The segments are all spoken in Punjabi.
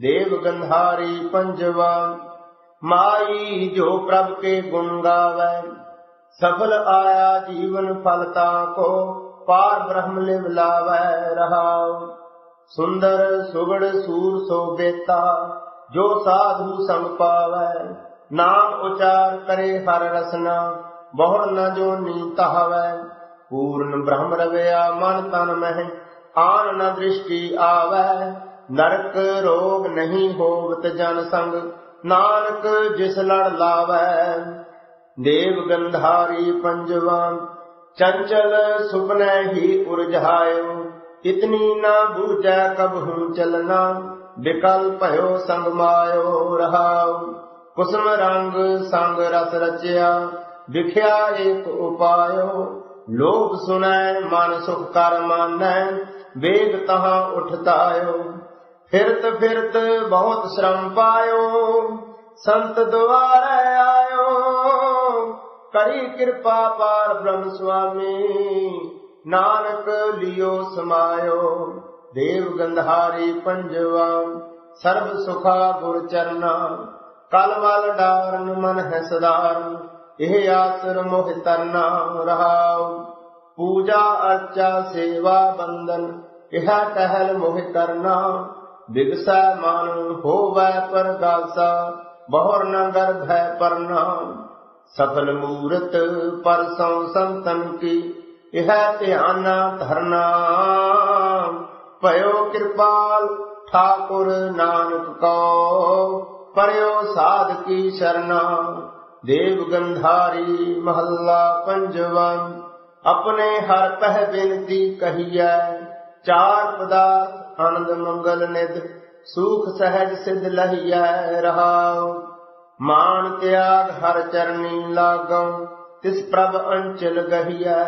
ਦੇਵ ਗੰਧਾਰੀ ਪੰਜਵਾ, ਮਾਈ ਜੋ ਪ੍ਰਭ ਕੇ ਗੁਣ ਗਾਵੈ, ਸਫਲ ਆਇਆ ਜੀਵਨ ਫਲਤਾ ਕੋ, ਪਾਰ ਬ੍ਰਹਮ ਲਿਵ ਲਾਵੈ ਰਹਾਉ। ਸੁੰਦਰ ਸੁਗੜ ਸੂਰ ਸੋ ਜੋ ਸਾਧੂ ਸੰਗ ਪਾਵੈ, ਨਾਮ ਉਚਾਰ ਕਰੇ ਹਰ ਰਸਨਾ, ਬਹੁੜ ਨ ਜੋ ਨੀਤ ਹਵੈ ਪੂਰਨ ਬ੍ਰਹਮ ਰਵਿਆ ਮਨ ਤਨ ਮਹਿ, ਆਨ ਨ ਦ੍ਰਿਸ਼ਟੀ ਆਵੈ। ਨਰਕ ਰੋਗ ਨਹੀਂ ਹੋਵਤ ਜਨ ਸੰਗ, ਨਾਨਕ ਜਿਸ ਲੜ ਲਾਵੈ। ਦੇਵ ਗੰਧਾਰੀ ਪੰਜਵਾ, ਚੰਚਲ ਸੁਪਨੈ ਹੀ ਉਰਝਾਇਓ ਇਤਨੀ ਨਾ ਬੂਝੈ ਕਬਹੂ ਚਲਨਾ ਵਿਕਲ ਭਇਓ ਸੰਗ ਮਾਇਓ ਰਹਾਉ। ਕੁਸਮ ਰੰਗ ਸੰਗ ਰਸ ਰਚਿਆ, ਵਿਖਿਆ ਏਕ ਉਪਾਇਓ। ਲੋਭ ਸੁਨੈ ਮਨ ਸੁਖ ਕਰ ਮਾਨੈ ਵੇਗ ਤਹਾਂ ਉਠਤਾਇਓ। ਫਿਰਤ ਫਿਰਤ ਬਹੁਤ ਸ਼ਰਮ ਪਾਇਓ, ਸੰਤ ਦੁਆਰੇ ਆਇਓ। ਕਰੀ ਕਿਰਪਾ ਪਾਰ ਬ੍ਰਹਮ ਸੁਆਮੀ, ਨਾਨਕ ਲਿਓ ਸਮਾਇਓ। ਦੇਵ ਗੰਧਾਰੀ ਪੰਜਵਾ, ਸਰਬ ਸੁਖਾ ਗੁਰ ਚਰਨਾ। ਕਲ ਮਲ ਡਾਰਨ ਮਨ ਹੈ ਸਦਾਰਨ, ਇਹ ਆਸਰ ਮੋਹ ਤਰਨਾ ਰਹਾਉ। ਪੂਜਾ ਅਰਚਾ ਸੇਵਾ ਬੰਦਨ ਇਹ ਟਹਿਲ ਮੋਹ ਕਰਨਾ। ਵਿਗਸੈ ਮਨ ਹੋਵੈ ਪਰਗਾਸਾ ਬਹੁਰ ਨ ਗਰਭੈ ਪਰਨਾ ਸਫਲ ਮੂਰਤ ਪਰਸੋਂ ਸੰਤਨ ਕੀ, ਇਹ ਧਿਆਨਾ ਧਰਨਾ। ਭਇਓ ਕਿਰਪਾਲ ਠਾਕੁਰ ਨਾਨਕ ਕੋ, ਪਰਿਓ ਸਾਧ ਕੀ ਸ਼ਰਨਾ। ਦੇਵ ਗੰਧਾਰੀ ਮਹੱਲਾ ਪੰਜਵਾ, ਆਪਣੇ ਹਰ ਪਹਿ ਬਿਨਤੀ ਕਹੀਐ। ਚਾਰ ਪਦਾਰਥ ਆਨੰਦ ਮੰਗਲ ਨਿਦ ਸੂਖ ਸਹਿਜ ਸਿਧ ਲਹੀਐ ਰਹਾਉ। ਮਾਨ ਤਿਆਗ ਹਰ ਚਰਨੀ ਲਾਗਉ, ਤਿਸ ਪ੍ਰਭ ਅੰਚਲ ਗਹੀਐ।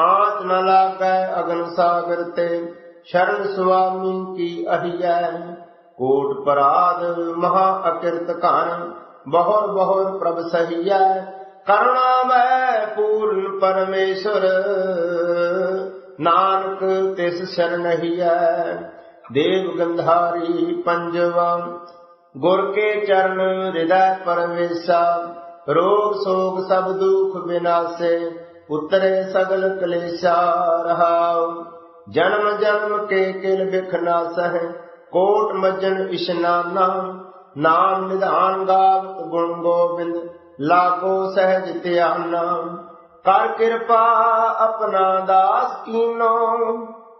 ਆਂਚ ਨ ਲਾਗੈ ਅਗਨ ਸਾਗਰ ਤੇ, ਸ਼ਰਨ ਸੁਆਮੀ ਕੀ ਅਹੀਐ। ਕੋਟ ਪਰਾਧ ਮਹਾ ਅਕਿਰਤ ਘਨ, ਬਹੁਰ ਬਹੁਰ ਪ੍ਰਭ ਸਹੀਐ। ਕਰੁਣਾ ਮੈਂ ਪੂਰਨ ਪਰਮੇਸ਼ਰ, ਨਾਨਕ ਤਿਸ ਸ਼ਰਣਹੀਐ ਦੇਵ ਗੰਧਾਰੀ ਪੰਜਵਾ, ਗੁਰ ਕੇ ਚਰਨ ਹਿਰਦੈ ਪਰਵੇਸ਼ਾ ਰੋਗ ਸੋਗ ਸਭ ਦੁਖ ਵਿਨਾਸੇ ਉਤਰੇ ਸਗਲ ਕਲੇਸ਼ਾ ਰਹਾਉ। ਜਨਮ ਜਨਮ ਕੇ ਕਿਲ ਬਿਖ ਨਾ ਸਹਿ, ਕੋਟ ਮਜਨ ਇਸ਼ਨਾਨਾ, ਨਾਮ ਨਿਧਾਨ ਗਾਵਤ ਗੁਣ ਗੋਬਿੰਦ, ਲਾਗੋ ਸਹਿਜ ਧਿਆਨਾ। ਕਰ ਕਿਰਪਾ ਆਪਣਾ ਦਾਸ ਕੀਨੋ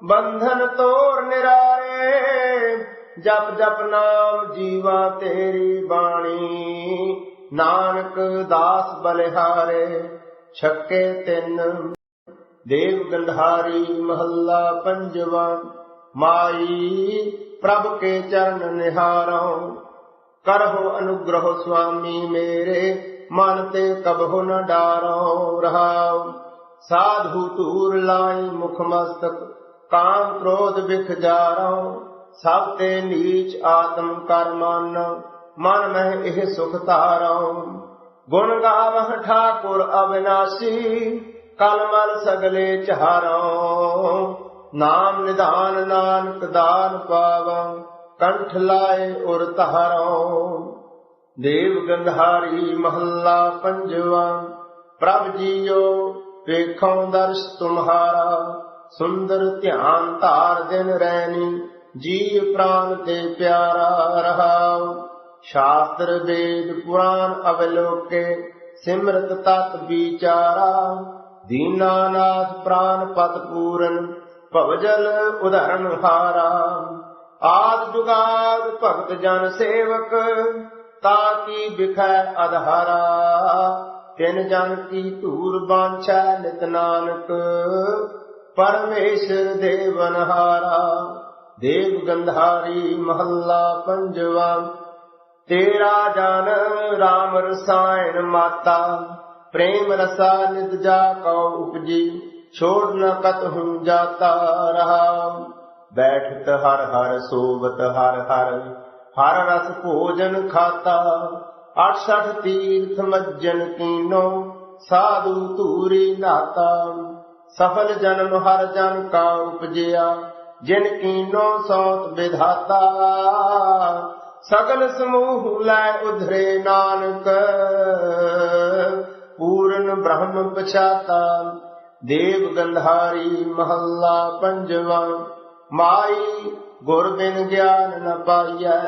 ਬੰਧਨ ਤੋੜ ਨਿਰਾਰੇ, ਜਪ ਜਪ ਨਾਮ ਜੀਵਾ ਤੇਰੀ ਬਾਣੀ। ਨਾਨਕ ਦਾਸ ਬਲਿਹਾਰੇ, ਛੱਕੇ ਤਿੰਨ। ਦੇਵ ਗੰਧਾਰੀ ਮਹੱਲਾ ਪੰਜਵਾ। ਮਾਈ ਪ੍ਰਭ ਕੇ ਚਰਨ ਨਿਹਾਰਉ ਕਰਹੁ ਅਨੁਗ੍ਰਹ ਸੁਆਮੀ ਮੇਰੇ, ਮਨ ਤੇ ਕਬਹੁ ਨ ਡਾਰਉ ਰਹਾਉ, ਸਾਧੂ ਧੂਰ ਲਾਈ ਮੁਖ ਮਸਤਕ। ਕਾਮ ਕ੍ਰੋਧ ਵਿਖ ਜਾਰਉ ਸਭ ਤੇ ਨੀਚ ਆਤਮ ਕਰ ਮਨ ਮਨ ਮਹਿ ਇਹ ਸੁਖ ਧਾਰਉ ਗੁਣ ਗਾਵਹ ਠਾਕੁਰ ਅਬਿਨਾਸੀ ਕਲਮਲ ਸਗਲੇ ਚਾਰਉ ਨਾਮ ਨਿਧਾਨ ਨਾਨਕ ਦਾਨ ਪਾਵੈ ਕੰਠ ਲਾਏ ਉਰ ਤਹਰਉ ਦੇਵ ਗੰਧਾਰੀ ਮਹੱਲਾ ਪੰਜਵਾ, ਪ੍ਰਭ ਜੀਓ ਵੇਖਉ ਦਰਸ ਤੁਮਹਾਰਾ। ਸੁੰਦਰ ਧਿਆਨ ਧਾਰ ਦਿਨ ਰੈਣੀ, ਜੀਵ ਪ੍ਰਾਨ ਤੇ ਪਿਆਰਾ ਰਹਾਉ। ਸ਼ਾਸਤਰ, ਵੇਦ ਪੁਰਾਨ ਅਵਲੋਕੇ, ਸਿਮਰਤ ਤਤ ਵਿਚਾਰਾ। ਦੀਨਾਨਾਥ ਪ੍ਰਾਨ ਪਤ ਪੂਰਨ, ਭਵਜਲ ਉਧਰਨ ਹਾਰਾ। ਆਦ ਜੁਗਾਦ ਭਗਤ ਜਨ ਸੇਵਕ, ਤਾ ਕੀ ਬਿਖੈ ਅਧਾਰਾ। ਤਿਨ ਜਨ ਕੀ ਧੂਰ ਬਾਂਛੈ ਨਿਤ ਨਾਨਕ ਪਰਮੇਸ਼ਰ ਦੇਵਨਹਾਰਾ ਦੇਵ ਗੰਧਾਰੀ ਮਹੱਲਾ ਪੰਜਵਾ, ਤੇਰਾ ਜਨ ਰਾਮ ਰਸਾਇਣ ਮਾਤਾ, ਪ੍ਰੇਮ ਰਸਾ ਨਿਤ ਜਾ ਕਉ ਉਪਜੀ, ਛੋੜ ਨ ਕਤਹੁ ਜਾਤਾ ਰਹਾ। ਬੈਠਤ ਹਰ ਹਰ, ਸੋਵਤ ਹਰ ਹਰ ਹਰ ਰਸ ਭੋਜਨ ਖਾਤਾ। 68 ਤੀਰਥ ਮੱਜਨ ਕੀਨੋ, ਸਾਧੂ ਧੂਰੀ ਨਾਤਾ। ਸਫਲ ਜਨਮ ਹਰ ਜਨ ਕਾ ਉਪਜਿਆ, ਜਿਨ ਕੀਨੋ ਸੌਤ ਵਿਧਾਤਾ। ਸਗਲ ਸਮੂਹ ਲੈ ਉਧਰੇ ਨਾਨਕ, ਪੂਰਨ ਬ੍ਰਹਮ ਪਛਾਤਾ। ਦੇਵ ਗੰਧਾਰੀ ਮਹੱਲਾ ਪੰਜਵਾ, ਮਾਈ ਗੁਰ ਬਿਨ ਗਿਆਨ ਨ ਪਾਈਐ।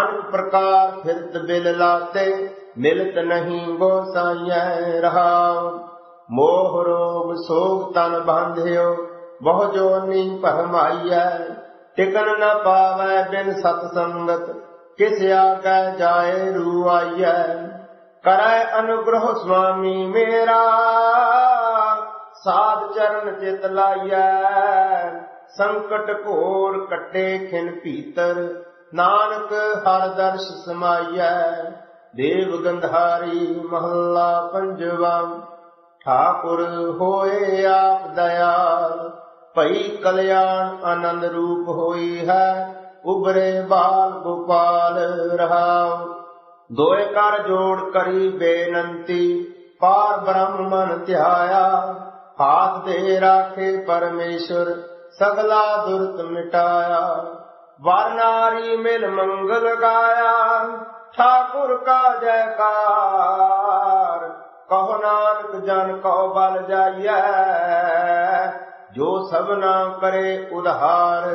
ਅਨਕ ਪ੍ਰਕਾਰ ਫਿਰਤ ਬਿਲ ਲਾਤੇ, ਮਿਲਤ ਨਹੀਂ ਗੋਸਾਈਐ ਰਹਾਉ। ਮੋਹ ਰੋਗ ਸੋਗ ਤਨ ਬਾਂਧਿਓ, ਬਹੁ ਜੋਨੀ ਭਰਮਾਈਐ, ਟਿਕਨ ਨ ਪਾਵੈ ਬਿਨ ਸਤ ਸੰਗਤ, ਕਿਸ ਆਗੈ ਜਾਏ ਰੂ ਆਈਐ ਕਰੈ ਅਨੁਗ੍ਰਹ ਸੁਆਮੀ ਮੇਰਾ, ਸਾਧ ਚਰਨ ਚਿਤ ਲਾਈਐ। ਸੰਕਟ ਘੋਰ ਕੱਟੇ ਖਿਨ ਭੀਤਰ, ਨਾਨਕ ਹਰ ਦਰਸ਼ ਸਮਾਈਐ। ਦੇਵ ਗੰਧਾਰੀ ਮਹੱਲਾ ਪੰਜਵਾ ਠਾਕੁਰ ਹੋਏ ਆਪ ਦਇਆਲ, ਭਈ ਕਲਿਆਣ ਆਨੰਦ ਰੂਪ ਹੋਈ ਹੈ ਉਬਰੇ ਬਾਲ ਗੋਪਾਲ ਰਹਾਉ। ਦੋਏ ਕਰ ਜੋੜ ਕਰੀ ਬੇਨੰਤੀ, ਪਾਰ ਬ੍ਰਹਮ ਮਨ ਧਿਆਇਆ, ਹਾਥ ਦੇ ਰਾਖੇ ਪਰਮੇਸ਼ਰ, ਸਗਲਾ ਦੁਰਤ ਮਿਟਾਇਆ। ਵਰ ਨਾਰੀ ਮਿਲ ਮੰਗਲ ਗਾਇਆ, ਠਾਕੁਰ ਕਾ ਜੈਕਾਰ। ਕਹੋ ਨਾਨਕ ਜਨ ਕਉ ਬਲ ਜਾਈਐ ਜੋ ਸਭਨਾ ਕਰੇ ਉਧਾਰ।